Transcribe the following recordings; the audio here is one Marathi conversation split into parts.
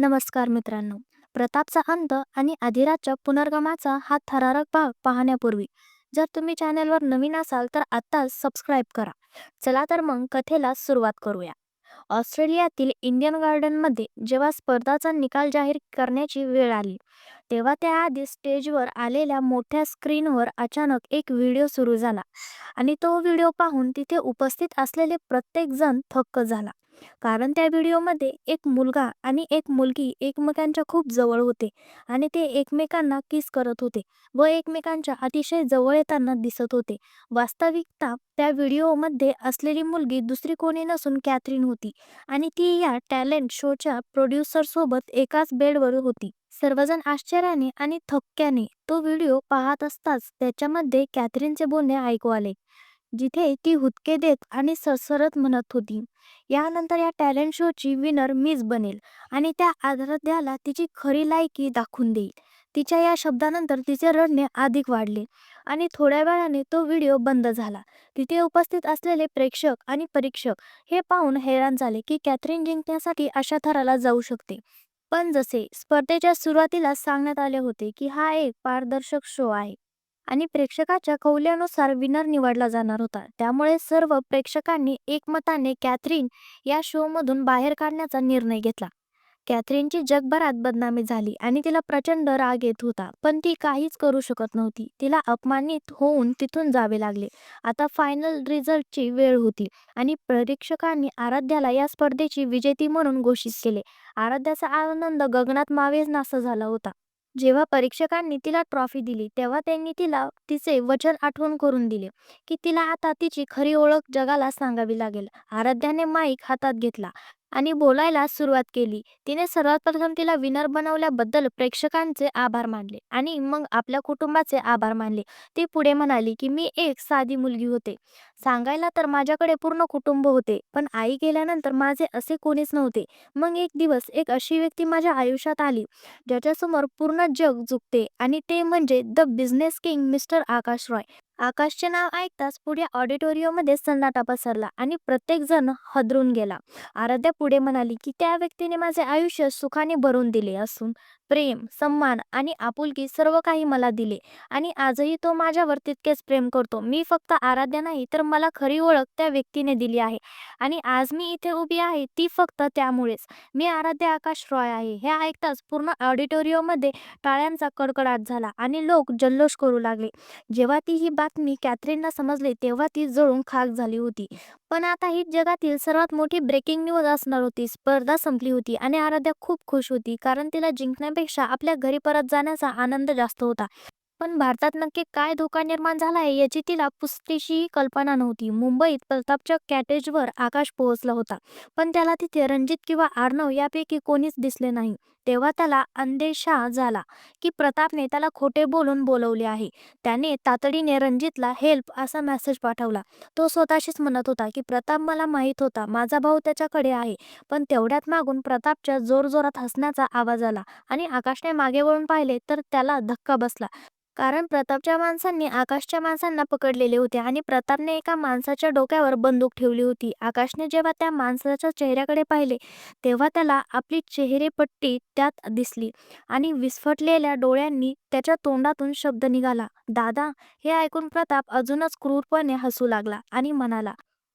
नमस्कार मित्रांनो. प्रतापचा अंत आणि अधिराजच्या पुनर्गमाचा हा थरारक भाग पाहण्यापूर्वी जर तुम्ही चॅनलवर नवीन असाल तर आत्ताच सबस्क्राईब करा. चला तर मग कथेला सुरुवात करूया. ऑस्ट्रेलियातील इंडियन गार्डनमध्ये जेव्हा स्पर्धाचा निकाल जाहीर करण्याची वेळ आली तेव्हा त्याआधी स्टेजवर आलेल्या मोठ्या स्क्रीनवर अचानक एक व्हिडिओ सुरू झाला आणि तो व्हिडिओ पाहून तिथे उपस्थित असलेले प्रत्येकजण थक्क झाला. कारण त्या व्हिडिओमध्ये एक मुलगा आणि एक मुलगी एकमेकांच्या खूप जवळ होते आणि ते एकमेकांना किस करत होते व एकमेकांच्या अतिशय जवळ येताना दिसत होते. वास्तविकता त्या व्हिडिओमध्ये असलेली मुलगी दुसरी कोणी नसून कॅथरीन होती आणि ती या टॅलेंट शोच्या प्रोड्युसरसोबत एकाच बेडवर होती. सर्वजण आश्चर्याने आणि थक्क्याने तो व्हिडिओ पाहत असताच त्याच्यामध्ये कॅथरीनचे बोलणे ऐकू आले. जिथे ती हुदके देत आणि सरसरत म्हणत होती. यानंतर या टॅलेंट शोची विनर मीच बनेल आणि त्या आराध्याला तिची खरी लायकी दाखवून देईल. तिच्या या शब्दानंतर तिचे रडणे अधिक वाढले आणि थोड्या वेळाने तो व्हिडिओ बंद झाला. तिथे उपस्थित असलेले प्रेक्षक आणि परीक्षक हे पाहून हैराण झाले की कॅथरीन जिंकण्यासाठी अशा थराला जाऊ शकते. पण जसे स्पर्धेच्या सुरुवातीला सांगण्यात आले होते की हा एक पारदर्शक शो आहे. आणि प्रेक्षकाच्या कौल्यानुसार विनर निवडला जाणार होता. त्यामुळे सर्व प्रेक्षकांनी एकमताने कॅथरीन या शोमधून बाहेर काढण्याचा निर्णय घेतला. कॅथरीनची जगभरात बदनामी झाली आणि तिला प्रचंड राग येत होता. पण ती काहीच करू शकत नव्हती. तिला अपमानित होऊन तिथून जावे लागले. आता फायनल रिझल्टची वेळ होती आणि परीक्षकांनी आराध्याला या स्पर्धेची विजेती म्हणून घोषित केले. आराध्याचा आनंद गगनात मावेनासा झाला होता. जेव्हा परीक्षकांनी तिला ट्रॉफी दिली तेव्हा त्यांनी तिला तिचे वचन आठवण करून दिले की तिला आता तिची खरी ओळख जगाला सांगावी लागेल. आराध्याने माईक हातात घेतला. आणि बोलायला सुरुवात केली. तिने सर्वात प्रथम तिला विनर बनवल्याबद्दल प्रेक्षकांचे आभार मानले आणि मग आपल्या कुटुंबाचे आभार मानले. ती पुढे म्हणाली की मी एक साधी मुलगी होते. सांगायला तर माझ्याकडे पूर्ण कुटुंब होते पण आई गेल्यानंतर माझे असे कोणीच नव्हते. मग एक दिवस एक अशी व्यक्ती माझ्या आयुष्यात आली ज्याच्यासमोर पूर्ण जग झुकते आणि ते म्हणजे the business king mister Akash Roy. आकाशचे नाव ऐकताच पुढे ऑडिटोरियममध्ये सन्नाटा पसरला आणि प्रत्येकजण हदरून गेला. आराध्या पुढे म्हणाली की त्या व्यक्तीने माझे आयुष्य सुखाने भरून दिले असून प्रेम सन्मान आणि आपुलकी सर्व काही मला दिले आणि आजही तो माझ्यावर तितकेच प्रेम करतो. मी फक्त आराध्या नाही तर मला खरी ओळख त्या व्यक्तीने दिली आहे आणि आज मी इथे उभी आहे ती फक्त त्यामुळेच. मी आराध्या आकाश रॉय आहे. हे ऐकताच पूर्ण ऑडिटोरियममध्ये टाळ्यांचा कडकडाट झाला आणि लोक जल्लोष करू लागले. जेव्हा ती ही बातमी कॅथरीनला समजली तेव्हा ती जळून खाक झाली होती. पण आता ही जगातील सर्वात मोठी ब्रेकिंग न्यूज असणार होती. स्पर्धा संपली होती आणि आराध्या खूप खुश होती कारण तिला जिंकण्यापेक्षा आपल्या घरी परत जाण्याचा आनंद जास्त होता. पण भारतात नक्की काय धोका निर्माण झाला आहे याची तिला पुस्तीशी कल्पना नव्हती. मुंबईत प्रतापच्या कॅटेजवर आकाश पोहोचला होता पण त्याला तिथे रणजित किंवा आर्णव यापैकी कोणीच दिसले नाही. तेव्हा त्याला अंदेशा झाला की प्रतापने त्याला खोटे बोलून बोलवले आहे. त्याने तातडीने रणजितला हेल्प असा मेसेज पाठवला. तो स्वतःशीच म्हणत होता की प्रताप मला माहीत होता माझा भाऊ त्याच्याकडे आहे. पण तेवढ्यात मागून प्रतापच्या जोरजोरात हसण्याचा आवाज आला आणि आकाशने मागे वळून पाहिले तर त्याला धक्का बसला. कारण प्रतापच्या माणसांनी आकाशच्या माणसांना पकडलेले होते आणि प्रतापने एका माणसाच्या डोक्यावर बंदूक ठेवली होती. आकाशने जेव्हा त्या माणसाच्या चेहऱ्याकडे पाहिले तेव्हा त्याला आपली चेहरेपट्टी त्यात दिसली आणि विस्फटलेल्या डोळ्यांनी त्याच्या तोंडातून शब्द निघाला. दादा हे ऐकून प्रताप अजूनच क्रूरपणे हसू लागला आणि म्हणाला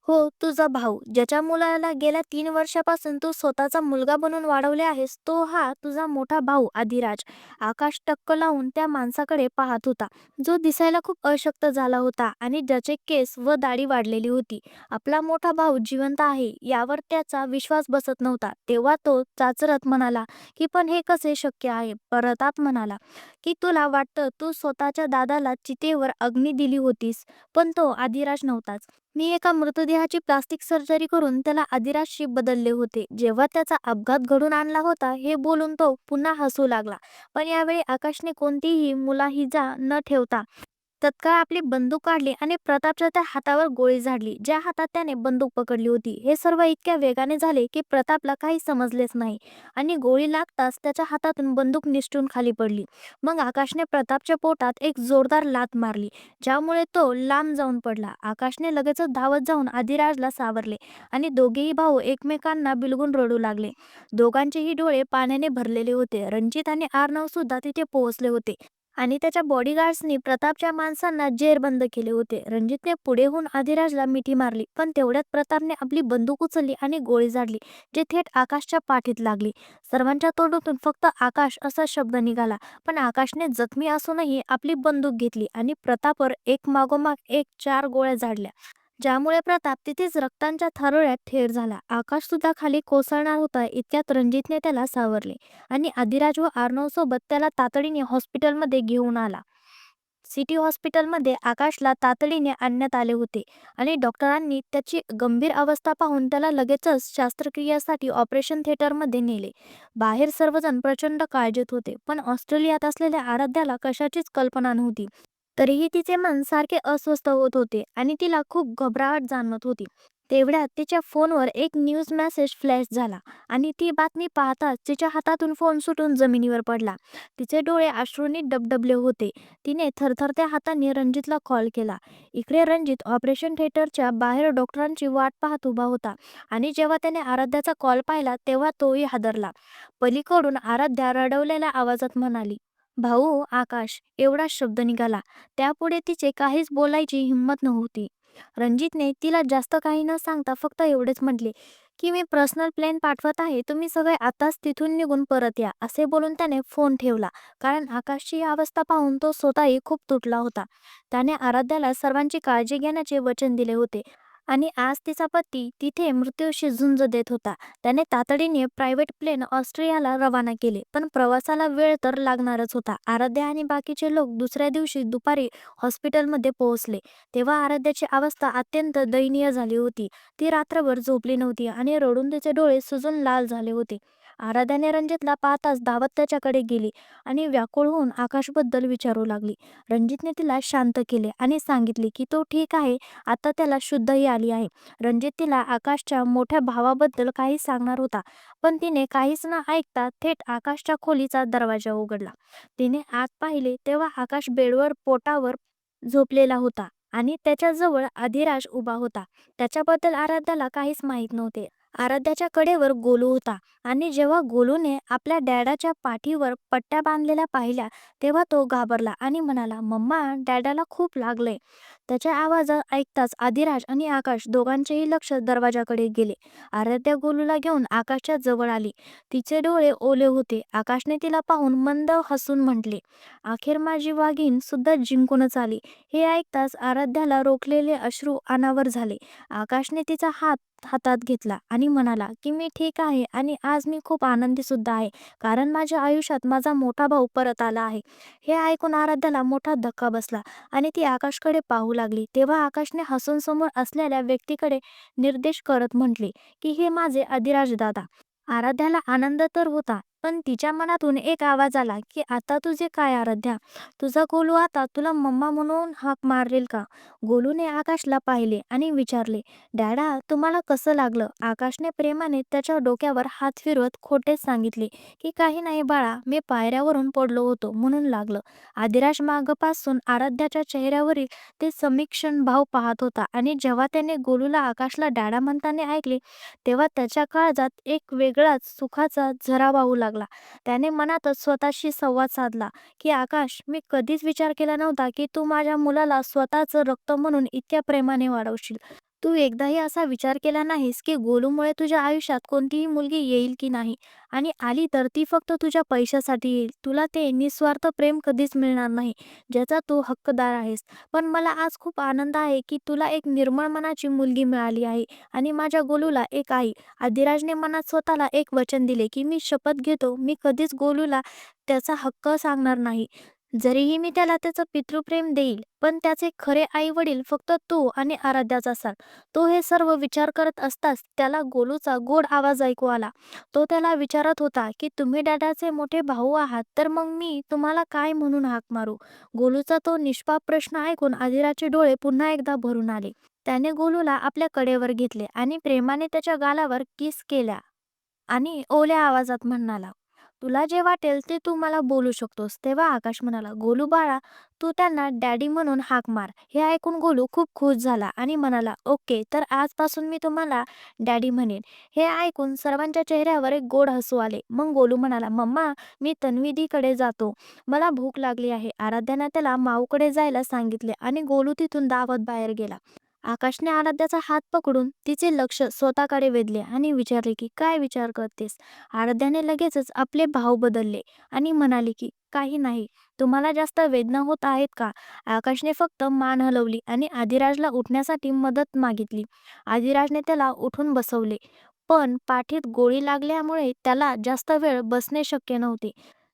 हो तुझा भाऊ ज्याच्या मुलाला गेल्या तीन वर्षापासून तू स्वतःचा मुलगा बनवून वाढवले आहेस तो हा तुझा मोठा भाऊ आदिराज. आकाश टक्क लावून त्या माणसाकडे पाहत होता. जो दिसायला खूप अशक्त झाला होता आणि ज्याचे केस व दाढी वाढलेली होती. आपला मोठा भाऊ जिवंत आहे यावर त्याचा विश्वास बसत नव्हता. तेव्हा तो चाचरत म्हणाला की पण हे कसे शक्य आहे? प्रताप म्हणाला की तुला वाटतं तू स्वतःच्या दादाला चितेवर अग्नी दिली होतीस पण तो आदिराज नव्हताच. मी एका मृतदेहाची प्लास्टिक सर्जरी करून त्याला आदिराजशी बदलले होते. जेव्हा त्याचा अपघात घडून आणला होता हे बोलून तो पुन्हा हसू लागला. पण यावेळी आकाशने कोणतीही मुलाहिजा न ठेवता तत्काळ आपली बंदूक काढली आणि प्रतापच्या त्या हातावर गोळी झाडली. ज्या हातात त्याने बंदूक पकडली होती. हे सर्व इतक्या वेगाने झाले की प्रतापला काही समजलेच नाही आणि गोळी लागताच त्याच्या हातातून बंदूक निसटून खाली पडली. मग आकाशने प्रतापच्या पोटात एक जोरदार लात मारली ज्यामुळे तो लांब जाऊन पडला. आकाशने लगेचच धावत जाऊन आदिराजला सावरले आणि दोघेही भाऊ एकमेकांना बिलगून रडू लागले. दोघांचेही डोळे पाण्याने भरलेले होते. रणजित आणि आर्नव सुद्धा तिथे पोहोचले होते. आणि त्याच्या बॉडीगार्ड्सनी प्रतापच्या माणसांना जेरबंद केले होते. रणजितने पुढे होऊन मिठी मारली पण तेवढ्यात प्रतापने आपली बंदूक उचलली आणि गोळी झाडली जे थेट आकाशच्या पाठीत लागली. सर्वांच्या तोंडातून फक्त आकाश असा शब्द निघाला पण आकाशने जखमी असूनही आपली बंदूक घेतली आणि प्रतापवर एक मागोमाग एक चार गोळ्या झाडल्या. ज्यामुळे प्रताप तिथेच रक्तांच्या थारोळ्यात ठेर झाला. आकाश सुद्धा खाली कोसळणार होता इतक्यात रणजितने त्याला सावरले आणि आदिराज व आर्नव सोबत त्याला तातडीने हॉस्पिटलमध्ये घेऊन आला. सिटी हॉस्पिटलमध्ये आकाशला तातडीने आणण्यात आले होते आणि डॉक्टरांनी त्याची गंभीर अवस्था पाहून त्याला लगेचच शस्त्रक्रियेसाठी ऑपरेशन थिएटरमध्ये नेले. बाहेर सर्वजण प्रचंड काळजीत होते पण ऑस्ट्रेलियात असलेल्या आराध्याला कशाचीच कल्पना नव्हती. तरीही तिचे मन सारखे अस्वस्थ होत होते आणि तिला खूप घबराहट जाणवत होती. तेवढ्यात तिच्या फोनवर एक न्यूज मेसेज फ्लॅश झाला आणि ती बातमी पाहताच तिच्या हातातून फोन सुटून जमिनीवर पडला. तिचे डोळे अश्रूंनी डबडबले होते. तिने थरथरत्या हाताने रणजितला कॉल केला. इकडे रणजित ऑपरेशन थिएटरच्या बाहेर डॉक्टरांची वाट पाहत उभा होता आणि जेव्हा त्याने आराध्याचा कॉल पाहिला तेव्हा तोही हादरला. पलीकडून आराध्या रडवलेल्या आवाजात म्हणाली भाऊ आकाश एवढा शब्द निघाला. त्यापुढे तिचे काहीच बोलायची हिंमत नव्हती. रणजितने तिला जास्त काही न सांगता फक्त एवढेच म्हटले की मी पर्सनल प्लेन पाठवत आहे तुम्ही सगळे आताच तिथून निघून परत या असे बोलून त्याने फोन ठेवला. कारण आकाशची ही अवस्था पाहून तो स्वतःही खूप तुटला होता. त्याने आराध्याला सर्वांची काळजी घेण्याचे वचन दिले होते. आणि आज तिचा पती तिथे मृत्यूशी झुंज देत होता. त्याने तातडीने प्रायव्हेट प्लेन ऑस्ट्रियाला रवाना केले. पण प्रवासाला वेळ तर लागणारच होता. आराध्या आणि बाकीचे लोक दुसऱ्या दिवशी दुपारी हॉस्पिटलमध्ये पोहोचले. तेव्हा आराध्याची अवस्था अत्यंत दयनीय झाली होती. ती रात्रभर झोपली नव्हती आणि रडून तिचे डोळे सुजून लाल झाले होते. आराध्याने रणजितला पाहताच धावत त्याच्याकडे गेली आणि व्याकुळ होऊन आकाशबद्दल विचारू लागली. रणजितने तिला शांत केले आणि सांगितले की तो ठीक आहे आता त्याला शुद्धही आली आहे. रणजित तिला आकाशच्या मोठ्या भावाबद्दल काही सांगणार होता पण तिने काहीच न ऐकता थेट आकाशच्या खोलीचा दरवाजा उघडला. तिने आत पाहिले तेव्हा आकाश बेडवर पोटावर झोपलेला होता आणि त्याच्याजवळ अधिराज उभा होता. त्याच्याबद्दल आराध्याला काहीच माहीत नव्हते. आराध्याच्या कडेवर गोलू होता आणि जेव्हा गोलूने आपल्या डॅडाच्या पाठीवर पट्ट्या बांधलेल्या पाहिल्या तेव्हा तो घाबरला आणि म्हणाला मम्मा डॅडाला खूप लागले. त्याच्या आवाज ऐकताच आदिराज आणि आकाश दोघांचेही लक्ष दरवाजाकडे गेले. आराध्या गोलूला घेऊन आकाशच्या जवळ आली. तिचे डोळे ओले होते. आकाशने तिला पाहून मंद हसून म्हटले अखेर माझी वाघीण सुद्धा जिंकूनच आली. हे ऐकताच आराध्याला रोखलेले अश्रू अनावर झाले. आकाशने तिचा हात हातात घेतला आणि म्हणाला की मी ठीक आहे आणि आज मी खूप आनंदी सुद्धा आहे कारण माझ्या आयुष्यात माझा मोठा भाऊ परत आला आहे. हे ऐकून आराध्याला मोठा धक्का बसला आणि ती आकाशकडे पाहू लागली. तेव्हा आकाशने हसून समोर असलेल्या व्यक्तीकडे निर्देश करत म्हटले की हे माझे अधिराज दादा. आराध्याला आनंद तर होता पण तिच्या मनातून एक आवाज आला की आता तुझे काय आराध्या? तुझा गोलू आता तुला मम्मा म्हणून हाक मारेल का? गोलूने आकाशला पाहिले आणि विचारले डॅडा तुम्हाला कसं लागलं? आकाशने प्रेमाने त्याच्या डोक्यावर हात फिरवत खोटेच सांगितले की काही नाही बाळा मी पायऱ्यावरून पडलो होतो म्हणून लागलं. आदिराज मागपासून आराध्याच्या चेहऱ्यावरील ते समीक्षण भाव पाहत होता आणि जेव्हा त्याने गोलूला आकाशला डॅडा म्हणताना ऐकले तेव्हा त्याच्या काळजात एक वेगळाच सुखाचा झरा वाहू लागला. त्याने मनातच स्वतःशी संवाद साधला की आकाश मी कधीच विचार केला नव्हता की तू माझ्या मुलाला स्वतःचं रक्त म्हणून इतक्या प्रेमाने वाढवशील. तू एकदाही असा विचार केला नाहीस की गोलूमुळे तुझ्या आयुष्यात कोणतीही मुलगी येईल की नाही? आणि आली तर ती फक्त तुझ्या पैशासाठी येईल. तुला ते निस्वार्थ प्रेम कधीच मिळणार नाही ज्याचा तू हक्कदार आहेस. पण मला आज खूप आनंद आहे की तुला एक निर्मळ मनाची मुलगी मिळाली आहे आणि माझ्या गोलूला एक आई. आदिराजने मनात स्वतःला एक वचन दिले की मी शपथ घेतो. मी कधीच गोलूला त्याचा हक्क सांगणार नाही. जरीही मी त्याला त्याचं पितृप्रेम देईल पण त्याचे खरे आई वडील फक्त तू आणि आराध्याच असाल. तो हे सर्व विचार करत असताच त्याला गोलूचा गोड आवाज ऐकू आला. तो त्याला विचारत होता की तुम्ही डॅडाचे मोठे भाऊ आहात तर मग मी तुम्हाला काय म्हणून हाक मारू? गोलूचा तो निष्पाप प्रश्न ऐकून आदिराचे डोळे पुन्हा एकदा भरून आले. त्याने गोलूला आपल्या कडेवर घेतले आणि प्रेमाने त्याच्या गालावर किस केल्या आणि ओल्या आवाजात म्हणाला तुला जे वाटेल ते तू मला बोलू शकतोस. तेव्हा आकाश म्हणाला गोलू बाळा तू त्यांना डॅडी म्हणून हाक मार. हे ऐकून गोलू खूप खुश झाला आणि म्हणाला ओके तर आजपासून मी तुम्हाला डॅडी म्हणेन. हे ऐकून सर्वांच्या चेहऱ्यावर एक गोड हसू आले. मग गोलू म्हणाला मम्मा मी तन्विधीकडे जातो. मला भूक लागली आहे. आराध्याने त्याला माऊकडे जायला सांगितले आणि गोलू तिथून दावत बाहेर गेला. आकाशने आराध्याचा हात पकडून तिचे लक्ष स्वतःकडे वेधले आणि विचारले की काय विचार करतेस? आराध्याने लगेचच आपले भाव बदलले आणि म्हणाले की काही नाही. तुम्हाला जास्त वेदना होत आहेत का? आकाशने फक्त मान हलवली आणि आदिराजला उठण्यासाठी मदत मागितली. आदिराजने त्याला उठून बसवले. पण पाठीत गोळी लागल्यामुळे त्याला जास्त वेळ बसणे शक्य नव्हते.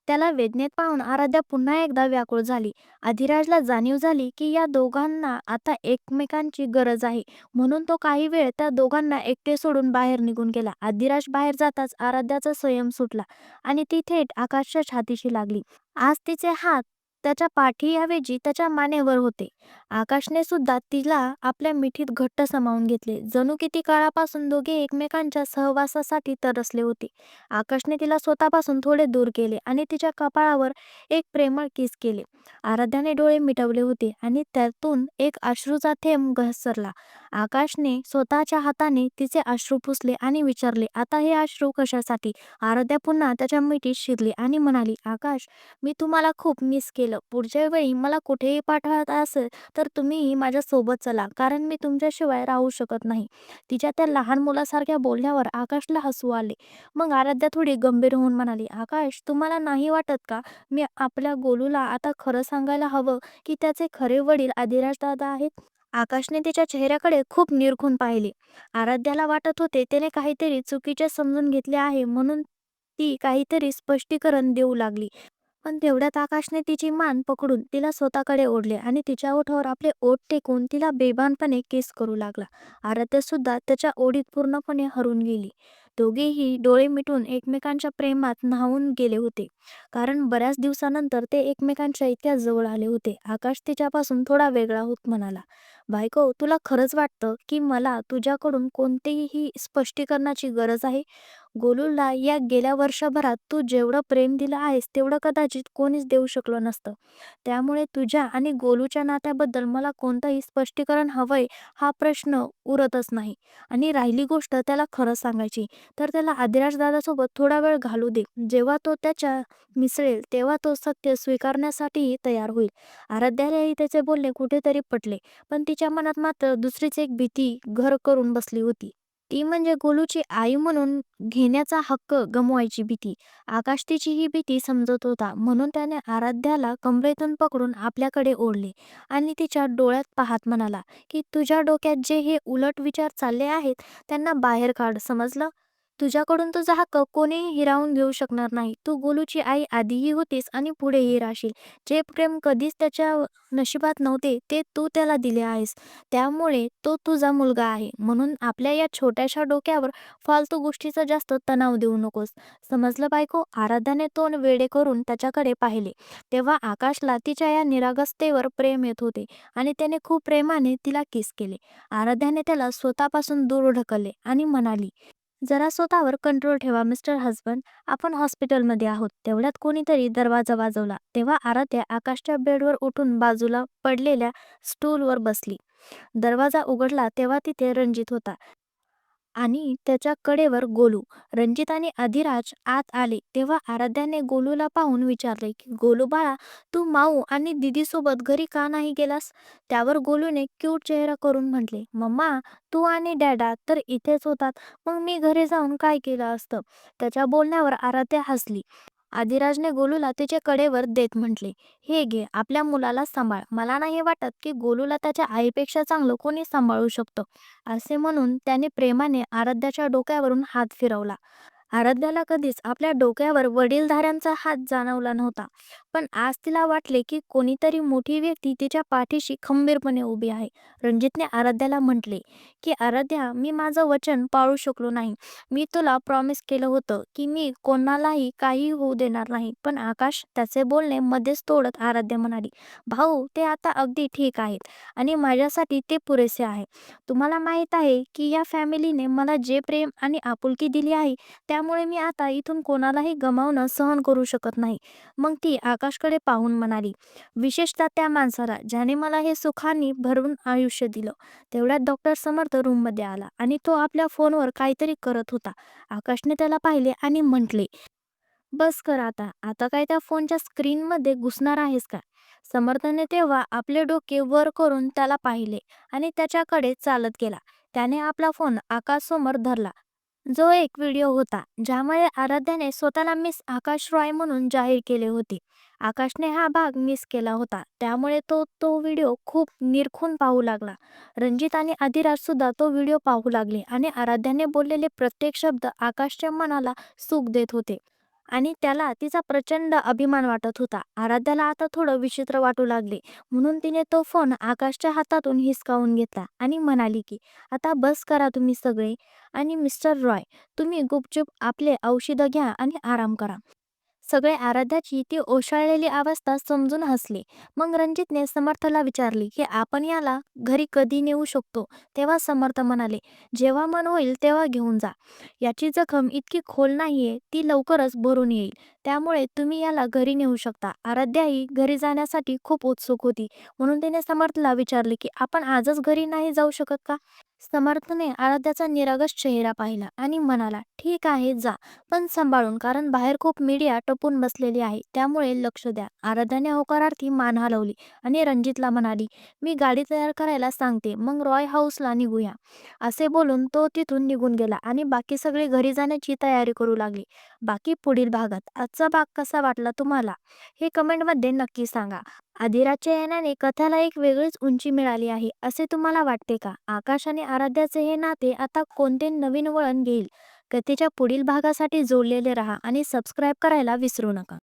त्याला वेदनेत पाहून आराध्या पुन्हा एकदा व्याकुळ झाली. अधिराजला जाणीव झाली की या दोघांना आता एकमेकांची गरज आहे. म्हणून तो काही वेळ त्या दोघांना एकटे सोडून बाहेर निघून गेला. अधिराज बाहेर जाताच आराध्याचा संयम सुटला आणि ती थेट आकाशच्या छातीशी लागली. आज तिचे हात त्याच्या पाठीऐवजी त्याच्या मानेवर होते. आकाशने सुद्धा तिला आपल्या मिठीत घट्ट सामावून घेतले. जणू किती काळापासून दोघे एकमेकांच्या सहवासासाठी तरसले होते. आकाशने तिला स्वतःपासून थोडे दूर केले आणि तिच्या कपाळावर एक प्रेमळ किस केले. आराध्याने डोळे मिटवले होते आणि त्यातून एक अश्रूचा थेंब घसरला. आकाशने स्वतःच्या हाताने तिचे अश्रू पुसले आणि विचारले आता हे अश्रू कशासाठी? आराध्या पुन्हा त्याच्या मिठीत शिरली आणि म्हणाली आकाश मी तुम्हाला खूप मिस केलं. पुढच्या वेळी मला कुठेही पाठवत असेल तर तुम्हीही माझ्यासोबत चला कारण मी तुमच्याशिवाय राहू शकत नाही. तिच्या त्या लहान मुलासारख्या बोलण्यावर आकाशला हसू आले. मग आराध्या थोडी गंभीर होऊन म्हणाली आकाश तुम्हाला नाही वाटत का? मी आपल्या गोलूला आता खरं सांगायला हवं की त्याचे खरे वडील आदिराज दादा आहेत? आकाशने तिच्या चेहऱ्याकडे खूप निरखून पाहिले. आराध्याला वाटत होते त्याने काहीतरी चुकीचे समजून घेतले आहे म्हणून ती काहीतरी स्पष्टीकरण देऊ लागली. पण तेवढ्यात आकाशने तिची मान पकडून तिला स्वतःकडे ओढले आणि तिच्या ओठावर आपले ओठ टेकून तिला बेभानपणे केस करू लागला. आरत्यसुद्धा त्याच्या ओढीत पूर्णपणे हरून गेली. दोघेही डोळे मिटून एकमेकांच्या प्रेमात न्हावून गेले होते. कारण बऱ्याच दिवसानंतर ते एकमेकांच्या इतक्या जवळ आले होते. आकाश तिच्यापासून थोडा वेगळा होत म्हणाला बायको तुला खरंच वाटतं की मला तुझ्याकडून कोणतेही स्पष्टीकरणाची गरज आहे? गोलूला या गेल्या वर्षभरात तू जेवढं प्रेम दिलं आहेस तेवढं कदाचित कोणीच देऊ शकलं नसतं. त्यामुळे तुझ्या आणि गोलूच्या नात्याबद्दल मला कोणतंही स्पष्टीकरण हवंय हा प्रश्न उरतच नाही. आणि राहिली गोष्ट त्याला खरं सांगायची तर त्याला आदिराज दादासोबत थोडा वेळ घालू दे. जेव्हा तो त्याच्या मिसळेल तेव्हा तो सत्य स्वीकारण्यासाठीही तयार होईल. आराध्यालाही त्याचे बोलणे कुठेतरी पटले पण तिच्या मनात मात्र दुसरीच एक भीती घर करून बसली होती. ती म्हणजे गोलूची आई म्हणून घेण्याचा हक्क गमवायची भीती. आकाश तिची ही भीती समजत होता म्हणून त्याने आराध्याला कमरेतून पकडून आपल्याकडे ओढले आणि तिच्या डोळ्यात पाहत म्हणाला की तुझ्या डोक्यात जे हे उलट विचार चालले आहेत त्यांना बाहेर काढ. समजलं? तुझ्याकडून तुझा हक्क कोणीही हिरावून घेऊ शकणार नाही. तू गोलूची आई आधीही होतीस आणि पुढेही राहशील. जे प्रेम कधीच त्याच्या नशिबात नव्हते ते तू त्याला दिले आहेस. त्यामुळे तो तुझा मुलगा आहे. म्हणून आपल्या या छोट्याशा डोक्यावर फालतू गोष्टीचा जास्त तणाव देऊ नकोस. समजलं बायको? आराध्याने तोंड वेडे करून त्याच्याकडे पाहिले. तेव्हा आकाशला तिच्या या निरागसतेवर प्रेम येत होते आणि त्याने खूप प्रेमाने तिला किस केले. आराध्याने त्याला स्वतःपासून दूर ढकलले आणि म्हणाली जरा स्वतःवर कंट्रोल ठेवा मिस्टर हजबंड आपण हॉस्पिटलमध्ये आहोत. तेवढ्यात कोणीतरी दरवाजा वाजवला. तेव्हा आराध्या आकाशच्या बेडवर उठून बाजूला पडलेल्या स्टूलवर बसली. दरवाजा उघडला तेव्हा तिथे रणजित होता. आणि त्याच्या कडेवर गोलू. रणजित आणि अधिराज आत आले. तेव्हा आराध्याने गोलूला पाहून विचारले की गोलू बाळा तू माऊ आणि दिदीसोबत घरी का नाही गेलास? त्यावर गोलूने क्यूट चेहरा करून म्हटले मम्मा तू आणि डॅडा तर इथेच होतात. मग मी घरी जाऊन काय केलं असतं? त्याच्या बोलण्यावर आराध्या हसली. आदिराजने गोलूला तिच्या कडेवर देत म्हटले हे घे आपल्या मुलाला सांभाळ. मला नाही वाटत की गोलूला त्याच्या आईपेक्षा चांगलं कोणी सांभाळू शकतं. असे म्हणून त्याने प्रेमाने आराध्याच्या डोक्यावरून हात फिरवला. आराध्याला कधीच आपल्या डोक्यावर वडीलधाऱ्यांचा हात जाणवला नव्हता. पण आज तिला वाटले की कोणीतरी मोठी व्यक्ती तिच्या पाठीशी खंबीरपणे उभी आहे. रणजितने आराध्याला म्हटले की आराध्या मी माझं वचन पाळू शकलो नाही. मी तुला प्रॉमिस केलं होतं की मी कोणालाही काही होऊ देणार नाही. पण आकाश त्याचे बोलणे मध्येच तोडत आराध्या म्हणाली भाऊ ते आता अगदी ठीक आहेत आणि माझ्यासाठी ते पुरेसे आहे. तुम्हाला माहीत आहे की या फॅमिलीने मला जे प्रेम आणि आपुलकी दिली आहे त्या त्यामुळे मी आता इथून कोणालाही गमावणं सहन करू शकत नाही. मग ती आकाशकडे पाहून म्हणाली विशेषतः त्या माणसाला ज्याने मला हे सुखांनी भरून आयुष्य दिलं. तेवढ्यात डॉक्टर समर्थ रूममध्ये आला आणि तो आपल्या फोनवर काहीतरी करत होता. आकाशने त्याला पाहिले आणि म्हटले बस कर आता. आता काय त्या फोनच्या स्क्रीनमध्ये घुसणार आहेस का? समर्थने तेव्हा आपले डोके वर करून त्याला पाहिले आणि त्याच्याकडे चालत गेला. त्याने आपला फोन आकाशसमोर धरला. जो एक व्हिडिओ होता ज्यामुळे आराध्याने स्वतःला मिस आकाश रॉय म्हणून जाहीर केले होते. आकाशने हा भाग मिस केला होता. त्यामुळे तो तो व्हिडिओ खूप निरखून पाहू लागला. रणजित आणि आदिराज सुद्धा तो व्हिडिओ पाहू लागले आणि आराध्याने बोललेले प्रत्येक शब्द आकाशच्या मनाला सुख देत होते. आणि त्याला तिचा प्रचंड अभिमान वाटत होता. आराध्याला आता थोडं विचित्र वाटू लागले म्हणून तिने तो फोन आकाशच्या हातातून हिसकावून घेतला आणि म्हणाली की आता बस करा तुम्ही सगळे आणि मिस्टर रॉय तुम्ही गुपचूप आपले औषधं घ्या आणि आराम करा. सगळे आराध्याची ती ओशाळलेली अवस्था समजून हसले. मग रणजितने समर्थला विचारले की आपण याला घरी कधी नेऊ शकतो? तेव्हा समर्थ म्हणाले जेव्हा मन होईल तेव्हा घेऊन जा. याची जखम इतकी खोल नाहीये ती लवकरच भरून येईल. त्यामुळे तुम्ही याला घरी नेऊ शकता. आराध्याही घरी जाण्यासाठी खूप उत्सुक होती. म्हणून तिने समर्थला विचारले की आपण आजच घरी नाही जाऊ शकत का? समर्थने आराध्याचा निरागस चेहरा पाहिला आणि म्हणाला ठीक आहे जा पण सांभाळून कारण बाहेर खूप मीडिया टपून बसलेली आहे त्यामुळे लक्ष द्या. आराध्याने होकारार्थी मान हलवली आणि रणजितला म्हणाली मी गाडी तयार करायला सांगते मग रॉय हाऊसला निघूया. असे बोलून तो तिथून निघून गेला आणि बाकी सगळे घरी जाण्याची तयारी करू लागली. बाकी पुढील भागात आजचा भाग कसा वाटला तुम्हाला? हे कमेंटमध्ये नक्की सांगा. आदिराजच्या येण्याने कथेला एक वेगळीच उंची मिळाली आहे असे तुम्हाला वाटते का? आकाश आणि आराध्याचे हे नाते आता कोणते नवीन वळण घेईल? कथेच्या पुढील भागासाठी जोडलेले राहा आणि सबस्क्राईब करायला विसरू नका.